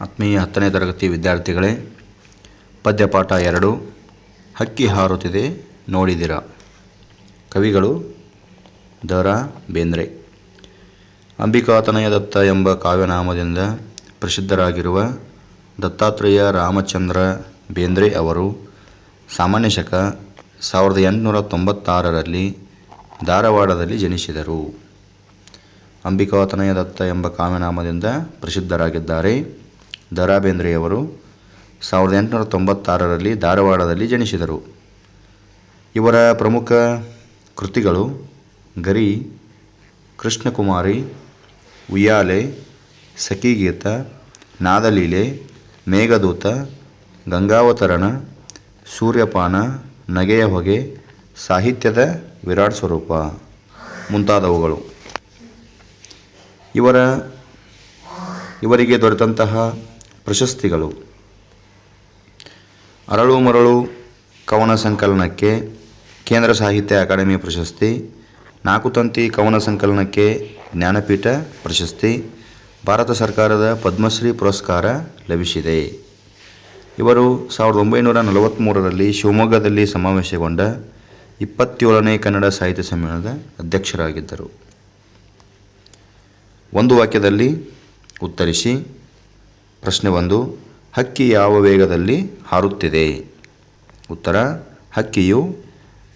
ಆತ್ಮೀಯ ಹತ್ತನೇ ತರಗತಿ ವಿದ್ಯಾರ್ಥಿಗಳೇ, ಪದ್ಯಪಾಠ ಎರಡು, ಹಕ್ಕಿ ಹಾರುತ್ತಿದೆ, ನೋಡಿದಿರ. ಕವಿಗಳು ದ ರಾ ಬೇಂದ್ರೆ. ಅಂಬಿಕಾತನಯ ದತ್ತ ಎಂಬ ಕಾವ್ಯನಾಮದಿಂದ ಪ್ರಸಿದ್ಧರಾಗಿರುವ ದತ್ತಾತ್ರೇಯ ರಾಮಚಂದ್ರ ಬೇಂದ್ರೆ ಅವರು ಸಾಮಾನ್ಯ ಶಕ ಸಾವಿರದ ಎಂಟುನೂರ ತೊಂಬತ್ತಾರರಲ್ಲಿ ಧಾರವಾಡದಲ್ಲಿ ಜನಿಸಿದರು. ಅಂಬಿಕಾತನಯ ದತ್ತ ಎಂಬ ಕಾವ್ಯನಾಮದಿಂದ ಪ್ರಸಿದ್ಧರಾಗಿದ್ದಾರೆ. ದ ರಾ ಬೇಂದ್ರೆಯವರು ಸಾವಿರದ ಎಂಟುನೂರ ತೊಂಬತ್ತಾರರಲ್ಲಿ ಧಾರವಾಡದಲ್ಲಿ ಜನಿಸಿದರು. ಇವರ ಪ್ರಮುಖ ಕೃತಿಗಳು ಗರಿ, ಕೃಷ್ಣಕುಮಾರಿ, ಉಯ್ಯಾಲೆ, ಸಖಿಗೀತ, ನಾದಲೀಲೆ, ಮೇಘದೂತ, ಗಂಗಾವತರಣ, ಸೂರ್ಯಪಾನ, ನಗೆಯ ಹೊಗೆ, ಸಾಹಿತ್ಯದ ವಿರಾಟ್ ಸ್ವರೂಪ ಮುಂತಾದವುಗಳು. ಇವರ, ಇವರಿಗೆ ದೊರೆತಂತಹ ಪ್ರಶಸ್ತಿಗಳು. ಅರಳು ಮರಳು ಕವನ ಸಂಕಲನಕ್ಕೆ ಕೇಂದ್ರ ಸಾಹಿತ್ಯ ಅಕಾಡೆಮಿ ಪ್ರಶಸ್ತಿ, ನಾಲ್ಕು ತಂತಿ ಕವನ ಸಂಕಲನಕ್ಕೆ ಜ್ಞಾನಪೀಠ ಪ್ರಶಸ್ತಿ, ಭಾರತ ಸರ್ಕಾರದ ಪದ್ಮಶ್ರೀ ಪುರಸ್ಕಾರ ಲಭಿಸಿದೆ. ಇವರು ಸಾವಿರದ ಒಂಬೈನೂರ ನಲವತ್ತ್ಮೂರರಲ್ಲಿ ಶಿವಮೊಗ್ಗದಲ್ಲಿ ಸಮಾವೇಶಗೊಂಡ ಇಪ್ಪತ್ತೇಳನೇ ಕನ್ನಡ ಸಾಹಿತ್ಯ ಸಮ್ಮೇಳನದ ಅಧ್ಯಕ್ಷರಾಗಿದ್ದರು. ಒಂದು ವಾಕ್ಯದಲ್ಲಿ ಉತ್ತರಿಸಿ ಪ್ರಶ್ನೆ ಒಂದು, ಹಕ್ಕಿ ಯಾವ ವೇಗದಲ್ಲಿ ಹಾರುತ್ತಿದೆ? ಉತ್ತರ, ಹಕ್ಕಿಯು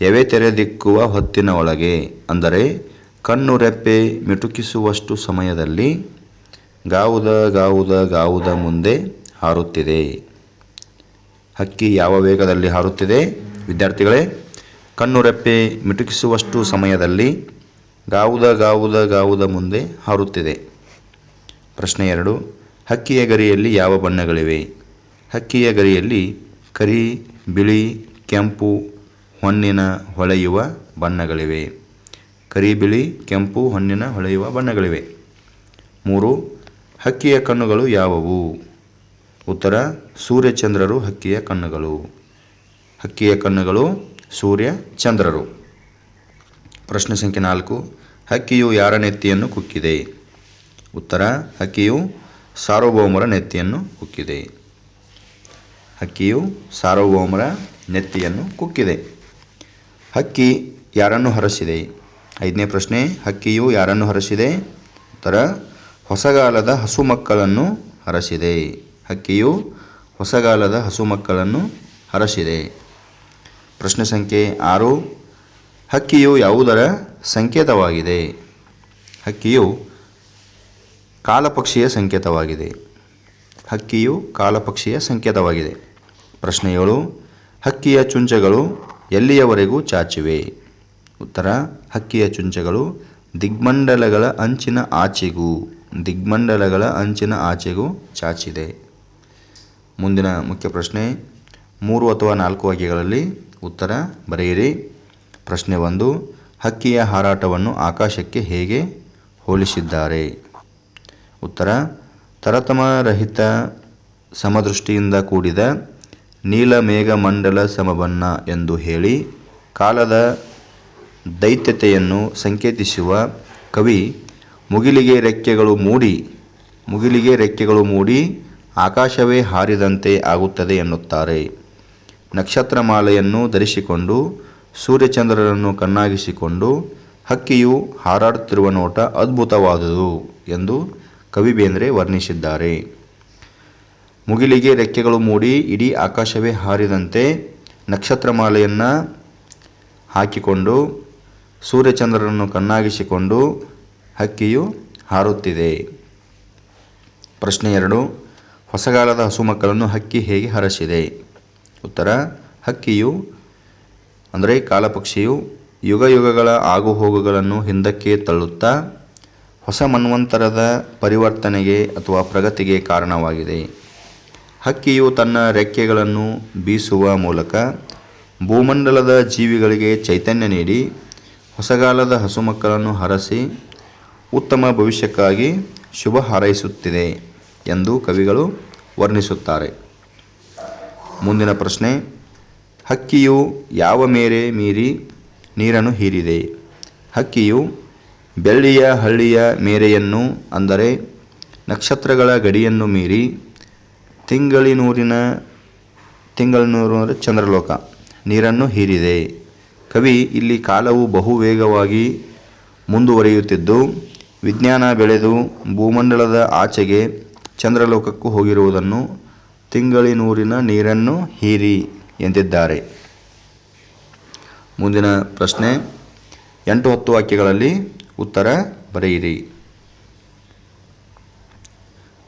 ಎವೆ ತೆರೆದಿಕ್ಕುವ ಹೊತ್ತಿನ ಒಳಗೆ, ಅಂದರೆ ಕಣ್ಣು ರೆಪ್ಪೆ ಮಿಟುಕಿಸುವಷ್ಟು ಸಮಯದಲ್ಲಿ ಗಾವುದ ಗಾವುದ ಗಾವುದ ಮುಂದೆ ಹಾರುತ್ತಿದೆ. ಹಕ್ಕಿ ಯಾವ ವೇಗದಲ್ಲಿ ಹಾರುತ್ತಿದೆ? ವಿದ್ಯಾರ್ಥಿಗಳೇ, ಕಣ್ಣು ರೆಪ್ಪೆ ಮಿಟುಕಿಸುವಷ್ಟು ಸಮಯದಲ್ಲಿ ಗಾವುದ ಗಾವುದ ಗಾವುದ ಮುಂದೆ ಹಾರುತ್ತಿದೆ. ಪ್ರಶ್ನೆ ಎರಡು ಹಕ್ಕಿಯ ಗರಿಯಲ್ಲಿ ಯಾವ ಬಣ್ಣಗಳಿವೆ? ಹಕ್ಕಿಯ ಗರಿಯಲ್ಲಿ ಕರಿ, ಬಿಳಿ, ಕೆಂಪು, ಹೊನ್ನಿನ ಹೊಳೆಯುವ ಬಣ್ಣಗಳಿವೆ. ಕರಿ, ಬಿಳಿ, ಕೆಂಪು, ಹೊನ್ನಿನ ಹೊಳೆಯುವ ಬಣ್ಣಗಳಿವೆ. ಮೂರು, ಹಕ್ಕಿಯ ಕಣ್ಣುಗಳು ಯಾವುವು? ಉತ್ತರ, ಸೂರ್ಯಚಂದ್ರರು ಹಕ್ಕಿಯ ಕಣ್ಣುಗಳು. ಹಕ್ಕಿಯ ಕಣ್ಣುಗಳು ಸೂರ್ಯ ಚಂದ್ರರು ಪ್ರಶ್ನೆ ಸಂಖ್ಯೆ ನಾಲ್ಕು, ಹಕ್ಕಿಯು ಯಾರ ನೆತ್ತಿಯನ್ನು ಕುಕ್ಕಿದೆ? ಉತ್ತರ, ಹಕ್ಕಿಯು ಸಾರ್ವಭೌಮರ ನೆತ್ತಿಯನ್ನು ಕುಕ್ಕಿದೆ. ಹಕ್ಕಿಯು ಸಾರ್ವಭೌಮರ ನೆತ್ತಿಯನ್ನು ಕುಕ್ಕಿದೆ. ಹಕ್ಕಿ ಯಾರನ್ನು ಹರಸಿದೆ? ಐದನೇ ಪ್ರಶ್ನೆ, ಹಕ್ಕಿಯು ಯಾರನ್ನು ಹರಸಿದೆ? ಉತ್ತರ, ಹೊಸಗಾಲದ ಹಸು ಮಕ್ಕಳನ್ನು ಹರಸಿದೆ. ಹಕ್ಕಿಯು ಹೊಸಗಾಲದ ಹಸು ಮಕ್ಕಳನ್ನು ಹರಸಿದೆ. ಪ್ರಶ್ನೆ ಸಂಖ್ಯೆ ಆರು, ಹಕ್ಕಿಯು ಯಾವುದರ ಸಂಕೇತವಾಗಿದೆ? ಹಕ್ಕಿಯು ಕಾಲಪಕ್ಷಿಯ ಸಂಕೇತವಾಗಿದೆ. ಹಕ್ಕಿಯು ಕಾಲಪಕ್ಷಿಯ ಸಂಕೇತವಾಗಿದೆ. ಪ್ರಶ್ನೆ ಏಳು, ಹಕ್ಕಿಯ ಚುಂಚಗಳು ಎಲ್ಲಿಯವರೆಗೂ ಚಾಚಿವೆ? ಉತ್ತರ, ಹಕ್ಕಿಯ ಚುಂಚಗಳು ದಿಗ್ಮಂಡಲಗಳ ಅಂಚಿನ ಆಚೆಗೂ, ದಿಗ್ಮಂಡಲಗಳ ಅಂಚಿನ ಆಚೆಗೂ ಚಾಚಿದೆ. ಮುಂದಿನ ಮುಖ್ಯ ಪ್ರಶ್ನೆ, ಮೂರು ಅಥವಾ ನಾಲ್ಕು ವಾಕ್ಯಗಳಲ್ಲಿ ಉತ್ತರ ಬರೆಯಿರಿ. ಪ್ರಶ್ನೆ ಒಂದು, ಹಕ್ಕಿಯ ಹಾರಾಟವನ್ನು ಆಕಾಶಕ್ಕೆ ಹೇಗೆ ಹೋಲಿಸಿದ್ದಾರೆ? ಉತ್ತರ, ತರತಮರಹಿತ ಸಮದೃಷ್ಟಿಯಿಂದ ಕೂಡಿದ ನೀಲ ಮೇಘಮಂಡಲ ಸಮಬಣ್ಣ ಎಂದು ಹೇಳಿ ಕಾಲದ ದೈತ್ಯತೆಯನ್ನು ಸಂಕೇತಿಸುವ ಕವಿ ಮುಗಿಲಿಗೆ ರೆಕ್ಕೆಗಳು ಮೂಡಿ, ಮುಗಿಲಿಗೆ ರೆಕ್ಕೆಗಳು ಮೂಡಿ ಆಕಾಶವೇ ಹಾರಿದಂತೆ ಆಗುತ್ತದೆ ಎನ್ನುತ್ತಾರೆ. ನಕ್ಷತ್ರಮಾಲೆಯನ್ನು ಧರಿಸಿಕೊಂಡು ಸೂರ್ಯಚಂದ್ರರನ್ನು ಕಣ್ಣಾಗಿಸಿಕೊಂಡು ಹಕ್ಕಿಯು ಹಾರಾಡುತ್ತಿರುವ ನೋಟ ಅದ್ಭುತವಾದುದು ಎಂದು ಕವಿ ಬೇಂದ್ರೆ ವರ್ಣಿಸಿದ್ದಾರೆ. ಮುಗಿಲಿಗೆ ರೆಕ್ಕೆಗಳು ಮೂಡಿ ಇಡೀ ಆಕಾಶವೇ ಹಾರಿದಂತೆ ನಕ್ಷತ್ರಮಾಲೆಯನ್ನು ಹಾಕಿಕೊಂಡು ಸೂರ್ಯಚಂದ್ರರನ್ನು ಕಣ್ಣಾಗಿಸಿಕೊಂಡು ಹಕ್ಕಿಯು ಹಾರುತ್ತಿದೆ. ಪ್ರಶ್ನೆ ಎರಡು, ಹೊಸಗಾಲದ ಹಸು ಮಕ್ಕಳನ್ನು ಹಕ್ಕಿ ಹೇಗೆ ಹರಸಿದೆ? ಉತ್ತರ, ಹಕ್ಕಿಯು ಅಂದರೆ ಕಾಲಪಕ್ಷಿಯು ಯುಗ ಯುಗಗಳ ಆಗುಹೋಗುಗಳನ್ನು ಹಿಂದಕ್ಕೆ ತಳ್ಳುತ್ತಾ ಹೊಸ ಮನ್ವಂತರದ ಪರಿವರ್ತನೆಗೆ ಅಥವಾ ಪ್ರಗತಿಗೆ ಕಾರಣವಾಗಿದೆ. ಹಕ್ಕಿಯು ತನ್ನ ರೆಕ್ಕೆಗಳನ್ನು ಬೀಸುವ ಮೂಲಕ ಭೂಮಂಡಲದ ಜೀವಿಗಳಿಗೆ ಚೈತನ್ಯ ನೀಡಿ, ಹೊಸಗಾಲದ ಹಸುಮಕ್ಕಳನ್ನು ಹರಸಿ, ಉತ್ತಮ ಭವಿಷ್ಯಕ್ಕಾಗಿ ಶುಭ ಹಾರೈಸುತ್ತಿದೆ ಎಂದು ಕವಿಗಳು ವರ್ಣಿಸುತ್ತಾರೆ. ಮುಂದಿನ ಪ್ರಶ್ನೆ, ಹಕ್ಕಿಯು ಯಾವ ಮೇರೆ ಮೀರಿ ನೀರನ್ನು ಹೀರಿದೆ? ಹಕ್ಕಿಯು ಬೆಳ್ಳಿಯ ಹಳ್ಳಿಯ ಮೇರೆಯನ್ನು ಅಂದರೆ ನಕ್ಷತ್ರಗಳ ಗಡಿಯನ್ನು ಮೀರಿ ತಿಂಗಳಿನೂರಿನ ತಿಂಗಳಿನೂರು ಅಂದರೆ ಚಂದ್ರಲೋಕ, ನೀರನ್ನು ಹೀರಿದೆ. ಕವಿ, ಇಲ್ಲಿ ಕಾಲವು ಬಹು ವೇಗವಾಗಿ ಮುಂದುವರಿಯುತ್ತಿದ್ದು, ವಿಜ್ಞಾನ ಬೆಳೆದು ಭೂಮಂಡಲದ ಆಚೆಗೆ ಚಂದ್ರಲೋಕಕ್ಕೂ ಹೋಗಿರುವುದನ್ನು ತಿಂಗಳಿನೂರಿನ ನೀರನ್ನು ಹೀರಿ ಎಂದಿದ್ದಾರೆ. ಮುಂದಿನ ಪ್ರಶ್ನೆ, ಎಂಟು ಹತ್ತು ವಾಕ್ಯಗಳಲ್ಲಿ ಉತ್ತರ ಬರೆಯಿರಿ.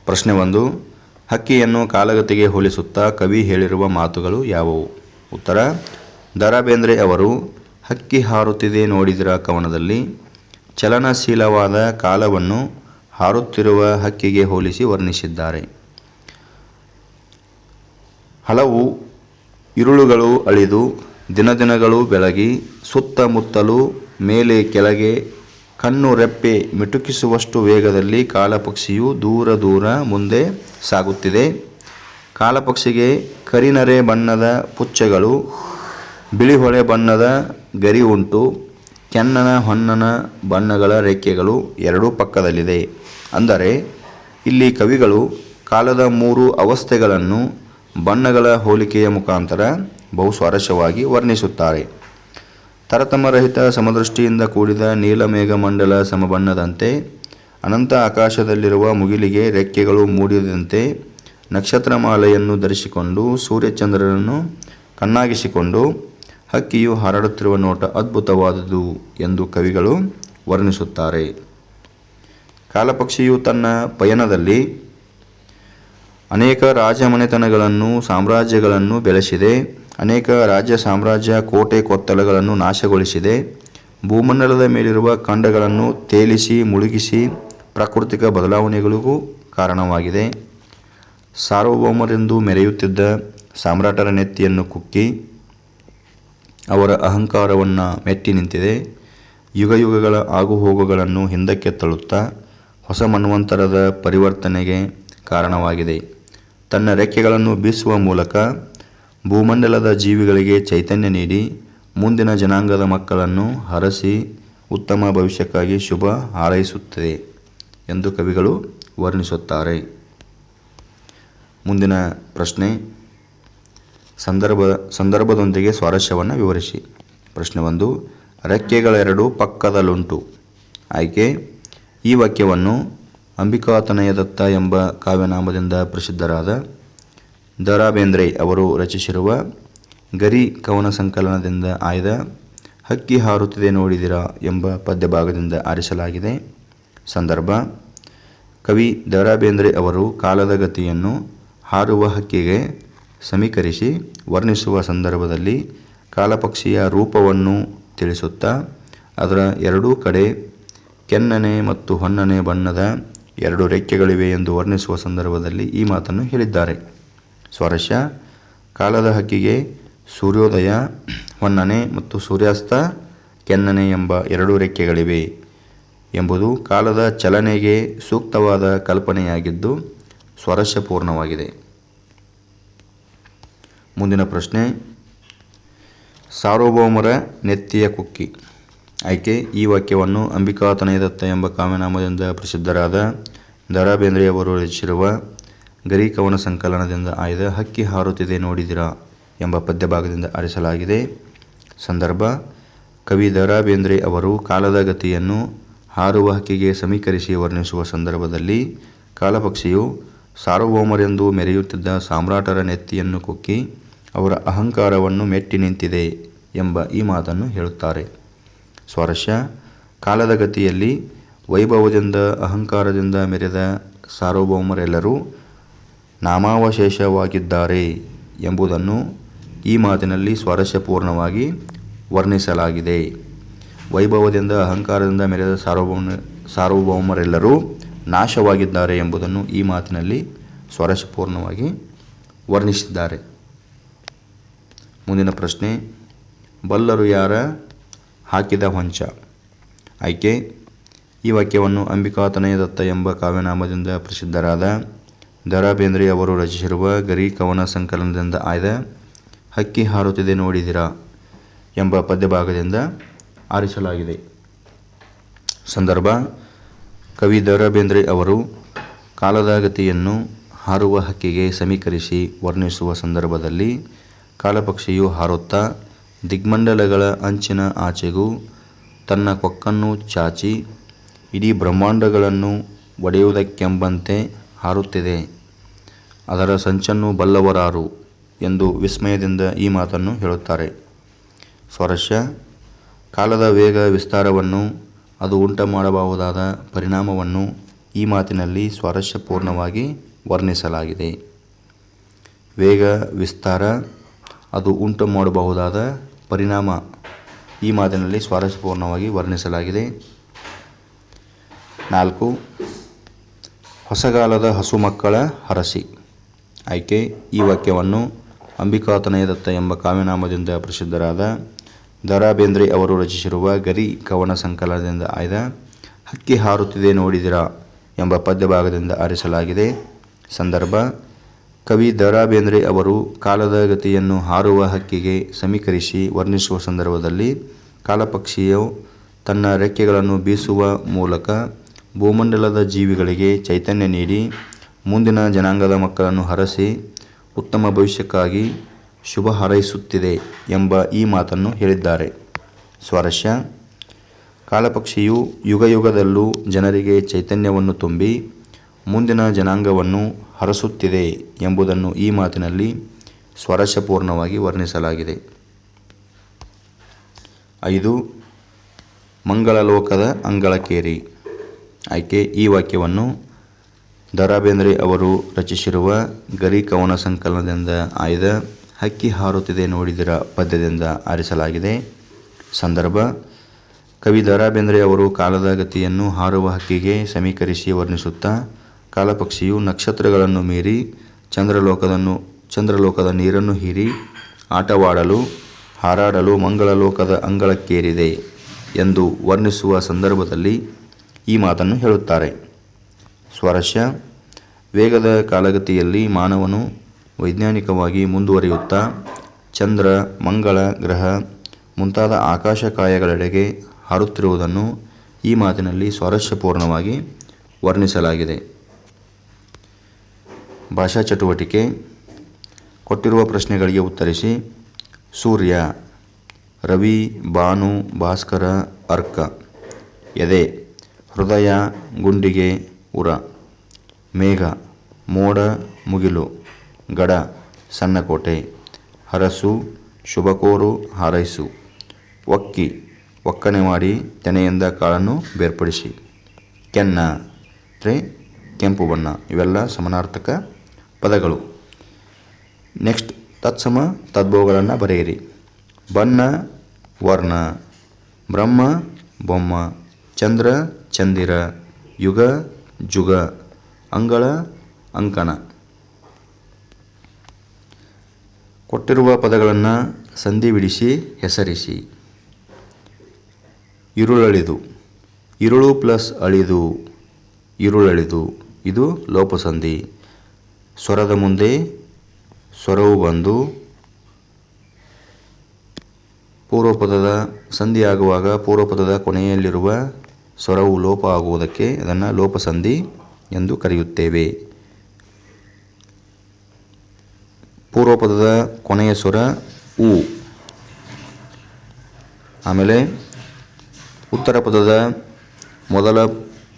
ಪ್ರಶ್ನೆ ಒಂದು, ಹಕ್ಕಿಯನ್ನು ಕಾಲಗತಿಗೆ ಹೋಲಿಸುತ್ತಾ ಕವಿ ಹೇಳಿರುವ ಮಾತುಗಳು ಯಾವುವು? ಉತ್ತರ ದ ರಾ ಬೇಂದ್ರೆ ಅವರು, ಹಕ್ಕಿ ಹಾರುತ್ತಿದೆ ನೋಡಿದರ ಕವನದಲ್ಲಿ, ಚಲನಶೀಲವಾದ ಕಾಲವನ್ನು ಹಾರುತ್ತಿರುವ ಹಕ್ಕಿಗೆ ಹೋಲಿಸಿ ವರ್ಣಿಸಿದ್ದಾರೆ. ಹಲವು ಇರುಳುಗಳು ಅಳಿದು ದಿನದಿನಗಳು ಬೆಳಗಿ ಸುತ್ತಮುತ್ತಲೂ ಮೇಲೆ ಕೆಳಗೆ ಕಣ್ಣು ರೆಪ್ಪೆ ಮಿಟುಕಿಸುವಷ್ಟು ವೇಗದಲ್ಲಿ ಕಾಲಪಕ್ಷಿಯು ದೂರ ದೂರ ಮುಂದೆ ಸಾಗುತ್ತಿದೆ. ಕಾಲಪಕ್ಷಿಗೆ ಕರಿನರೆ ಬಣ್ಣದ ಪುಚ್ಚಗಳು, ಬಿಳಿಹೊಳೆ ಬಣ್ಣದ ಗರಿ ಉಂಟು ಕೆನ್ನನ ಹೊನ್ನನ ಬಣ್ಣಗಳ ರೆಕ್ಕೆಗಳು ಎರಡೂ ಪಕ್ಕದಲ್ಲಿದೆ. ಅಂದರೆ, ಇಲ್ಲಿ ಕವಿಗಳು ಕಾಲದ ಮೂರು ಅವಸ್ಥೆಗಳನ್ನು ಬಣ್ಣಗಳ ಹೋಲಿಕೆಯ ಮುಖಾಂತರ ಬಹು ಸ್ವಾರಸ್ಯವಾಗಿ ವರ್ಣಿಸುತ್ತಾರೆ. ತರತಮರಹಿತ ಸಮದೃಷ್ಟಿಯಿಂದ ಕೂಡಿದ ನೀಲಮೇಘ ಮಂಡಲ ಸಮಬಣ್ಣದಂತೆ, ಅನಂತ ಆಕಾಶದಲ್ಲಿರುವ ಮುಗಿಲಿಗೆ ರೆಕ್ಕೆಗಳು ಮೂಡಿದಂತೆ, ನಕ್ಷತ್ರಮಾಲೆಯನ್ನು ಧರಿಸಿಕೊಂಡು ಸೂರ್ಯಚಂದ್ರರನ್ನು ಕಣ್ಣಾಗಿಸಿಕೊಂಡು ಹಕ್ಕಿಯು ಹಾರಾಡುತ್ತಿರುವ ನೋಟ ಅದ್ಭುತವಾದುದು ಎಂದು ಕವಿಗಳು ವರ್ಣಿಸುತ್ತಾರೆ. ಕಾಲಪಕ್ಷಿಯು ತನ್ನ ಪಯಣದಲ್ಲಿ ಅನೇಕ ರಾಜಮನೆತನಗಳನ್ನು, ಸಾಮ್ರಾಜ್ಯಗಳನ್ನು ಬೆಳೆಸಿದೆ. ಅನೇಕ ರಾಜ್ಯ ಸಾಮ್ರಾಜ್ಯ ಕೋಟೆ ಕೊತ್ತಲಗಳನ್ನು ನಾಶಗೊಳಿಸಿದೆ. ಭೂಮಂಡಲದ ಮೇಲಿರುವ ಖಂಡಗಳನ್ನು ತೇಲಿಸಿ, ಮುಳುಗಿಸಿ ಪ್ರಾಕೃತಿಕ ಬದಲಾವಣೆಗಳಿಗೂ ಕಾರಣವಾಗಿದೆ. ಸಾರ್ವಭೌಮರೆಂದು ಮೆರೆಯುತ್ತಿದ್ದ ಸಾಮ್ರಾಟರ ನೆತ್ತಿಯನ್ನು ಕುಕ್ಕಿ, ಅವರ ಅಹಂಕಾರವನ್ನು ಮೆಟ್ಟಿ ನಿಂತಿದೆ. ಯುಗಯುಗಗಳ ಆಗುಹೋಗುಗಳನ್ನು ಹಿಂದಕ್ಕೆ ತಳ್ಳುತ್ತಾ ಹೊಸ ಮನ್ವಂತರದ ಪರಿವರ್ತನೆಗೆ ಕಾರಣವಾಗಿದೆ. ತನ್ನ ರೆಕ್ಕೆಗಳನ್ನು ಬೀಸುವ ಮೂಲಕ ಭೂಮಂಡಲದ ಜೀವಿಗಳಿಗೆ ಚೈತನ್ಯ ನೀಡಿ ಮುಂದಿನ ಜನಾಂಗದ ಮಕ್ಕಳನ್ನು ಹರಸಿ ಉತ್ತಮ ಭವಿಷ್ಯಕ್ಕಾಗಿ ಶುಭ ಹಾರೈಸುತ್ತದೆ ಎಂದು ಕವಿಗಳು ವರ್ಣಿಸುತ್ತಾರೆ. ಮುಂದಿನ ಪ್ರಶ್ನೆ. ಸಂದರ್ಭ, ಸಂದರ್ಭದೊಂದಿಗೆ ಸ್ವಾರಸ್ಯವನ್ನು ವಿವರಿಸಿ. ಪ್ರಶ್ನೆ ಒಂದು, ರೆಕ್ಕೆಗಳೆರಡು ಪಕ್ಕದಲ್ಲುಂಟು ಆಯ್ಕೆ, ಈ ವಾಕ್ಯವನ್ನು ಅಂಬಿಕಾತನಯದತ್ತ ಎಂಬ ಕಾವ್ಯನಾಮದಿಂದ ಪ್ರಸಿದ್ಧರಾದ ದ ಬೇಂದ್ರೆ ಅವರು ರಚಿಸಿರುವ ಗರಿ ಕವನ ಸಂಕಲನದಿಂದ ಆಯ್ದ ಹಕ್ಕಿ ಹಾರುತ್ತಿದೆ ನೋಡಿದಿರ ಎಂಬ ಪದ್ಯಭಾಗದಿಂದ ಆರಿಸಲಾಗಿದೆ. ಸಂದರ್ಭ, ಕವಿ ದ ಬೇಂದ್ರೆ ಅವರು ಕಾಲದ ಗತಿಯನ್ನು ಹಾರುವ ಹಕ್ಕಿಗೆ ಸಮೀಕರಿಸಿ ವರ್ಣಿಸುವ ಸಂದರ್ಭದಲ್ಲಿ ಕಾಲಪಕ್ಷಿಯ ರೂಪವನ್ನು ತಿಳಿಸುತ್ತಾ ಅದರ ಎರಡೂ ಕಡೆ ಕೆನ್ನನೆ ಮತ್ತು ಹೊನ್ನನೆ ಬಣ್ಣದ ಎರಡು ರೆಕ್ಕೆಗಳಿವೆ ಎಂದು ವರ್ಣಿಸುವ ಸಂದರ್ಭದಲ್ಲಿ ಈ ಮಾತನ್ನು ಹೇಳಿದ್ದಾರೆ. ಸ್ವಾರಸ್ಯ ಕಾಲದ ಹಕ್ಕಿಗೆ ಸೂರ್ಯೋದಯ, ಹೊನ್ನನೆ ಮತ್ತು ಸೂರ್ಯಾಸ್ತ, ಕೆನ್ನನೆ ಎಂಬ ಎರಡು ರೆಕ್ಕೆಗಳಿವೆ ಎಂಬುದು ಕಾಲದ ಚಲನೆಗೆ ಸೂಕ್ತವಾದ ಕಲ್ಪನೆಯಾಗಿದ್ದು ಸ್ವರಸ್ಯಪೂರ್ಣವಾಗಿದೆ ಮುಂದಿನ ಪ್ರಶ್ನೆ, ಸಾರ್ವಭೌಮರ ನೆತ್ತಿಯ ಕುಕ್ಕಿ. ಆಯ್ಕೆ, ಈ ವಾಕ್ಯವನ್ನು ಅಂಬಿಕಾತನಯದತ್ತ ಎಂಬ ಕಾವ್ಯನಾಮದಿಂದ ಪ್ರಸಿದ್ಧರಾದ ದ ಬೇಂದ್ರೆಯವರು ರಚಿಸಿರುವ ಗರಿ ಕವನ ಸಂಕಲನದಿಂದ ಆಯ್ದ ಹಕ್ಕಿ ಹಾರುತ್ತಿದೆ ನೋಡಿದಿರಾ ಎಂಬ ಪದ್ಯಭಾಗದಿಂದ ಆರಿಸಲಾಗಿದೆ. ಸಂದರ್ಭ ಕವಿ ದರಾ ಬೇಂದ್ರೆ ಅವರು ಕಾಲದ ಗತಿಯನ್ನು ಹಾರುವ ಹಕ್ಕಿಗೆ ಸಮೀಕರಿಸಿ ವರ್ಣಿಸುವ ಸಂದರ್ಭದಲ್ಲಿ ಕಾಲಪಕ್ಷಿಯು ಸಾರ್ವಭೌಮರೆಂದು ಮೆರೆಯುತ್ತಿದ್ದ ಸಾಮ್ರಾಟರ ನೆತ್ತಿಯನ್ನು ಕುಕ್ಕಿ ಅವರ ಅಹಂಕಾರವನ್ನು ಮೆಟ್ಟಿ ನಿಂತಿದೆ ಎಂಬ ಈ ಮಾತನ್ನು ಹೇಳುತ್ತಾರೆ. ಸ್ವಾರಸ್ಯ, ಕಾಲದ ಗತಿಯಲ್ಲಿ ವೈಭವದಿಂದ ಅಹಂಕಾರದಿಂದ ಮೆರೆದ ಸಾರ್ವಭೌಮರೆಲ್ಲರೂ ನಾಮಾವಶೇಷವಾಗಿದ್ದಾರೆ ಎಂಬುದನ್ನು ಈ ಮಾತಿನಲ್ಲಿ ಸ್ವಾರಸ್ಯಪೂರ್ಣವಾಗಿ ವರ್ಣಿಸಲಾಗಿದೆ. ವೈಭವದಿಂದ ಅಹಂಕಾರದಿಂದ ಮೆರೆದ ಸಾರ್ವಭೌಮ, ಸಾರ್ವಭೌಮರೆಲ್ಲರೂ ನಾಶವಾಗಿದ್ದಾರೆ ಎಂಬುದನ್ನು ಈ ಮಾತಿನಲ್ಲಿ ಸ್ವಾರಸ್ಯಪೂರ್ಣವಾಗಿ ವರ್ಣಿಸಿದ್ದಾರೆ. ಮುಂದಿನ ಪ್ರಶ್ನೆ, ಬಲ್ಲರು ಯಾರ ಹಾಕಿದ ಹೊಂಚ? ಆಯ್ಕೆ, ಈ ವಾಕ್ಯವನ್ನು ಅಂಬಿಕಾತನಯದತ್ತ ಎಂಬ ಕಾವ್ಯನಾಮದಿಂದ ಪ್ರಸಿದ್ಧರಾದ ದ ರಾ ಬೇಂದ್ರೆ ಅವರು ರಚಿಸಿರುವ ಗರಿ ಕವನ ಸಂಕಲನದಿಂದ ಆಯ್ದ ಹಕ್ಕಿ ಹಾರುತ್ತಿದೆ ನೋಡಿದಿರಾ ಎಂಬ ಪದ್ಯಭಾಗದಿಂದ ಆರಿಸಲಾಗಿದೆ. ಸಂದರ್ಭ, ಕವಿ ದ ಬೇಂದ್ರೆ ಅವರು ಕಾಲದ ಗತಿಯನ್ನು ಹಾರುವ ಹಕ್ಕಿಗೆ ಸಮೀಕರಿಸಿ ವರ್ಣಿಸುವ ಸಂದರ್ಭದಲ್ಲಿ ಕಾಲಪಕ್ಷಿಯು ಹಾರುತ್ತಾ ದಿಗ್ಮಂಡಲಗಳ ಅಂಚಿನ ಆಚೆಗೂ ತನ್ನ ಕೊಕ್ಕನ್ನು ಚಾಚಿ ಇಡೀ ಬ್ರಹ್ಮಾಂಡಗಳನ್ನು ಒಡೆಯುವುದಕ್ಕೆಂಬಂತೆ ಹಾರುತ್ತಿದೆ. ಅದರ ಸಂಚನ್ನು ಬಲ್ಲವರಾರು ಎಂದು ವಿಸ್ಮಯದಿಂದ ಈ ಮಾತನ್ನು ಹೇಳುತ್ತಾರೆ. ಸ್ವಾರಸ್ಯ ಕಾಲದ ವೇಗ ವಿಸ್ತಾರವನ್ನು, ಅದು ಉಂಟುಮಾಡಬಹುದಾದ ಪರಿಣಾಮವನ್ನು ಈ ಮಾತಿನಲ್ಲಿ ಸ್ವಾರಸ್ಯಪೂರ್ಣವಾಗಿ ವರ್ಣಿಸಲಾಗಿದೆ. ವೇಗ ವಿಸ್ತಾರ, ಅದು ಉಂಟು ಮಾಡಬಹುದಾದ ಪರಿಣಾಮ ಈ ಮಾತಿನಲ್ಲಿ ಸ್ವಾರಸ್ಯಪೂರ್ಣವಾಗಿ ವರ್ಣಿಸಲಾಗಿದೆ. ನಾಲ್ಕು ಹೊಸಗಾಲದ ಹಸುಮಕ್ಕಳ ಹರಸಿ. ಆಯ್ಕೆ, ಈ ವಾಕ್ಯವನ್ನು ಅಂಬಿಕಾತನಯದತ್ತ ಎಂಬ ಕಾವ್ಯನಾಮದಿಂದ ಪ್ರಸಿದ್ಧರಾದ ದ ರಾ ಬೇಂದ್ರೆ ಅವರು ರಚಿಸಿರುವ ಗರಿ ಕವನ ಸಂಕಲನದಿಂದ ಆಯ್ದ ಹಕ್ಕಿ ಹಾರುತ್ತಿದೆ ನೋಡಿದಿರಾ ಎಂಬ ಪದ್ಯಭಾಗದಿಂದ ಆರಿಸಲಾಗಿದೆ. ಸಂದರ್ಭ, ಕವಿ ದ ರಾ ಬೇಂದ್ರೆ ಅವರು ಕಾಲದ ಗತಿಯನ್ನು ಹಾರುವ ಹಕ್ಕಿಗೆ ಸಮೀಕರಿಸಿ ವರ್ಣಿಸುವ ಸಂದರ್ಭದಲ್ಲಿ ಕಾಲಪಕ್ಷಿಯು ತನ್ನ ರೆಕ್ಕೆಗಳನ್ನು ಬೀಸುವ ಮೂಲಕ ಭೂಮಂಡಲದ ಜೀವಿಗಳಿಗೆ ಚೈತನ್ಯ ನೀಡಿ ಮುಂದಿನ ಜನಾಂಗದ ಮಕ್ಕಳನ್ನು ಹರಸಿ ಉತ್ತಮ ಭವಿಷ್ಯಕ್ಕಾಗಿ ಶುಭ ಹಾರೈಸುತ್ತಿದೆ ಎಂಬ ಈ ಮಾತನ್ನು ಹೇಳಿದ್ದಾರೆ. ಸ್ವಾರಸ್ಯ. ಕಾಲಪಕ್ಷಿಯು ಯುಗಯುಗದಲ್ಲೂ ಜನರಿಗೆ ಚೈತನ್ಯವನ್ನು ತುಂಬಿ ಮುಂದಿನ ಜನಾಂಗವನ್ನು ಹರಸುತ್ತಿದೆ ಎಂಬುದನ್ನು ಈ ಮಾತಿನಲ್ಲಿ ಸ್ವಾರಸ್ಯಪೂರ್ಣವಾಗಿ ವರ್ಣಿಸಲಾಗಿದೆ. ಐದು. ಮಂಗಳಲೋಕದ ಅಂಗಳಕೇರಿ. ಆಯ್ಕೆ ಈ ವಾಕ್ಯವನ್ನು ದ ಬೇಂದ್ರೆ ಅವರು ರಚಿಸಿರುವ ಗರಿ ಕವನ ಸಂಕಲನದಿಂದ ಆಯ್ದ ಹಕ್ಕಿ ಹಾರುತ್ತಿದೆ ನೋಡಿದಿರ ಪದ್ಯದಿಂದ ಆರಿಸಲಾಗಿದೆ. ಸಂದರ್ಭ, ಕವಿ ದ ಬೇಂದ್ರೆ ಅವರು ಕಾಲದ ಗತಿಯನ್ನು ಹಾರುವ ಹಕ್ಕಿಗೆ ಸಮೀಕರಿಸಿ ವರ್ಣಿಸುತ್ತಾ, ಕಾಲಪಕ್ಷಿಯು ನಕ್ಷತ್ರಗಳನ್ನು ಮೀರಿ, ಚಂದ್ರಲೋಕದನ್ನು, ಚಂದ್ರಲೋಕದ ನೀರನ್ನು ಹೀರಿ, ಆಟವಾಡಲು, ಹಾರಾಡಲು ಮಂಗಳಲೋಕದ ಅಂಗಳಕ್ಕೇರಿದೆ ಎಂದು ವರ್ಣಿಸುವ ಸಂದರ್ಭದಲ್ಲಿ ಈ ಮಾತನ್ನು ಹೇಳುತ್ತಾರೆ. ಸ್ವರಸ್ಯ ವೇಗದ ಕಾಲಗತಿಯಲ್ಲಿ ಮಾನವನು ವೈಜ್ಞಾನಿಕವಾಗಿ ಮುಂದುವರಿಯುತ್ತಾ, ಚಂದ್ರ, ಮಂಗಳ ಗ್ರಹ, ಮುಂತಾದ ಆಕಾಶಕಾಯಗಳೆಡೆಗೆ ಹಾರುತ್ತಿರುವುದನ್ನು ಈ ಮಾತಿನಲ್ಲಿ ಸ್ವಾರಸ್ಯಪೂರ್ಣವಾಗಿ ವರ್ಣಿಸಲಾಗಿದೆ. ಭಾಷಾ ಚಟುವಟಿಕೆ, ಕೊಟ್ಟಿರುವ ಪ್ರಶ್ನೆಗಳಿಗೆ ಉತ್ತರಿಸಿ, ಸೂರ್ಯ, ರವಿ, ಭಾನು, ಭಾಸ್ಕರ, ಅರ್ಕ, ಎದೆ. ಹೃದಯ, ಗುಂಡಿಗೆ, ಉರ, ಮೇಘ, ಮೋಡ, ಮುಗಿಲು, ಗಡ, ಸಣ್ಣಕೋಟೆ, ಹರಸು, ಶುಭಕೋರು, ಹಾರೈಸು. ಒಕ್ಕಿ, ಒಕ್ಕಣೆ ಮಾಡಿ ತೆನೆಯಿಂದ ಕಾಳನ್ನು ಬೇರ್ಪಡಿಸಿ. ಕೆನ್ನ ಅಂದರೆ ಕೆಂಪು ಬಣ್ಣ, ಇವೆಲ್ಲ ಸಮಾನಾರ್ಥಕ ಪದಗಳು. ನೆಕ್ಸ್ಟ್, ತತ್ಸಮ ತದ್ಭವಗಳನ್ನು ಬರೆಯಿರಿ. ಬಣ್ಣ, ವರ್ಣ, ಬ್ರಹ್ಮ, ಬೊಮ್ಮ, ಚಂದ್ರ ಚಂದಿರ, ಯುಗ, ಜುಗ, ಅಂಗಳ, ಅಂಕಣ. ಕೊಟ್ಟಿರುವ ಪದಗಳನ್ನು ಸಂಧಿ ಬಿಡಿಸಿ, ಹೆಸರಿಸಿ. ಇರುಳಳಿದು. ಇರುಳು ಪ್ಲಸ್ ಅಳಿದು. ಇರುಳಳಿದು. ಇದು ಲೋಪಸಂಧಿ. ಸ್ವರದ ಮುಂದೆ ಸ್ವರವು ಬಂದು ಪೂರ್ವಪದದ ಸಂಧಿಯಾಗುವಾಗ ಪೂರ್ವಪದದ ಕೊನೆಯಲ್ಲಿರುವ ಸ್ವರವು ಲೋಪ ಆಗುವುದಕ್ಕೆ ಅದನ್ನು ಲೋಪಸಂಧಿ ಎಂದು ಕರೆಯುತ್ತೇವೆ. ಪೂರ್ವಪದದ ಕೊನೆಯ ಸ್ವರ ಉ. ಆಮೇಲೆ ಉತ್ತರ ಪದದ ಮೊದಲ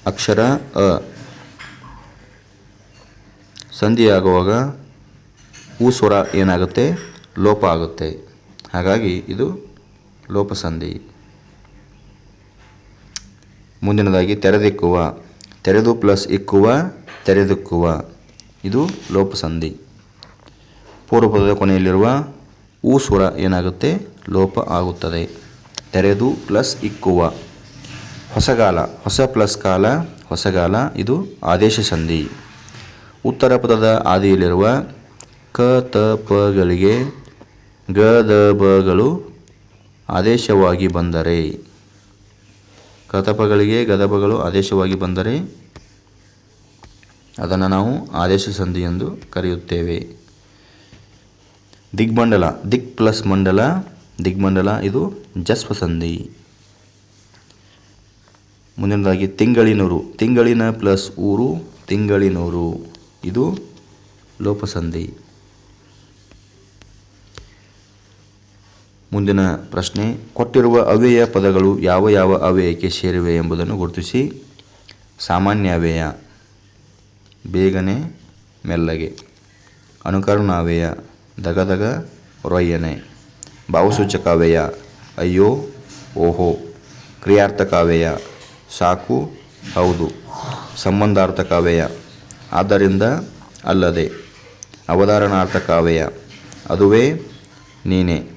ಅಕ್ಷರ ಅ. ಸಂಧಿಯಾಗುವಾಗ ಉ ಸ್ವರ ಏನಾಗುತ್ತೆ? ಲೋಪ ಆಗುತ್ತೆ. ಹಾಗಾಗಿ ಇದು ಲೋಪಸಂಧಿ. ಮುಂದಿನದಾಗಿ ತೆರೆದಿಕ್ಕುವ. ತೆರೆದು ಪ್ಲಸ್ ಇಕ್ಕುವ, ತೆರೆದಿಕ್ಕುವ. ಇದು ಲೋಪಸಂಧಿ. ಪೂರ್ವಪದದ ಕೊನೆಯಲ್ಲಿರುವ ಊ ಸ್ವರ ಏನಾಗುತ್ತೆ? ಲೋಪ ಆಗುತ್ತದೆ. ತೆರೆದು ಪ್ಲಸ್ ಇಕ್ಕುವ. ಹೊಸಗಾಲ, ಹೊಸ ಪ್ಲಸ್ ಕಾಲ, ಹೊಸಗಾಲ, ಇದು ಆದೇಶ ಸಂಧಿ ಉತ್ತರ ಪದದ ಆದಿಯಲ್ಲಿರುವ ಕ, ತ ಪಗಳಿಗೆ ಗ, ದ ಬಗಳು ಆದೇಶವಾಗಿ ಬಂದರೆ. ಕತಪಗಳಿಗೆ ಗದಪಗಳು ಆದೇಶವಾಗಿ ಬಂದರೆ ಅದನ್ನು ನಾವು ಆದೇಶ ಸಂಧಿ ಎಂದು ಕರೆಯುತ್ತೇವೆ. ದಿಗ್ಮಂಡಲ, ದಿಗ್ ಪ್ಲಸ್ ಮಂಡಲ, ದಿಗ್ಮಂಡಲ ಇದು ಜಸ್ವ ಸಂಧಿ. ಮುಂದಿನದಾಗಿ ತಿಂಗಳಿನೂರು, ತಿಂಗಳಿನ ಪ್ಲಸ್ ಊರು ತಿಂಗಳಿನೂರು, ಇದು ಲೋಪಸಂಧಿ ಮುಂದಿನ ಪ್ರಶ್ನೆ, ಕೊಟ್ಟಿರುವ ಅವ್ಯಯ ಪದಗಳು ಯಾವ ಯಾವ ಅವ್ಯಯಕ್ಕೆ ಸೇರಿವೆ ಎಂಬುದನ್ನು ಗುರುತಿಸಿ. ಸಾಮಾನ್ಯ ಅವ್ಯಯ ಬೇಗನೆ, ಮೆಲ್ಲಗೆ. ಅನುಕರಣಾವ್ಯಯ ದಗದಗ ರೊಯ್ಯನೆ. ಭಾವಸೂಚಕಾವ್ಯಯ, ಅಯ್ಯೋ, ಓಹೋ. ಕ್ರಿಯಾರ್ಥಕಾವ್ಯಯ, ಸಾಕು, ಹೌದು. ಸಂಬಂಧಾರ್ಥಕಾವ್ಯಯ, ಆದ್ದರಿಂದ ಅಲ್ಲದೆ. ಅವಧಾರಣಾರ್ಥಕಾವ್ಯಯ, ಅದುವೇ, ನೀನೆ.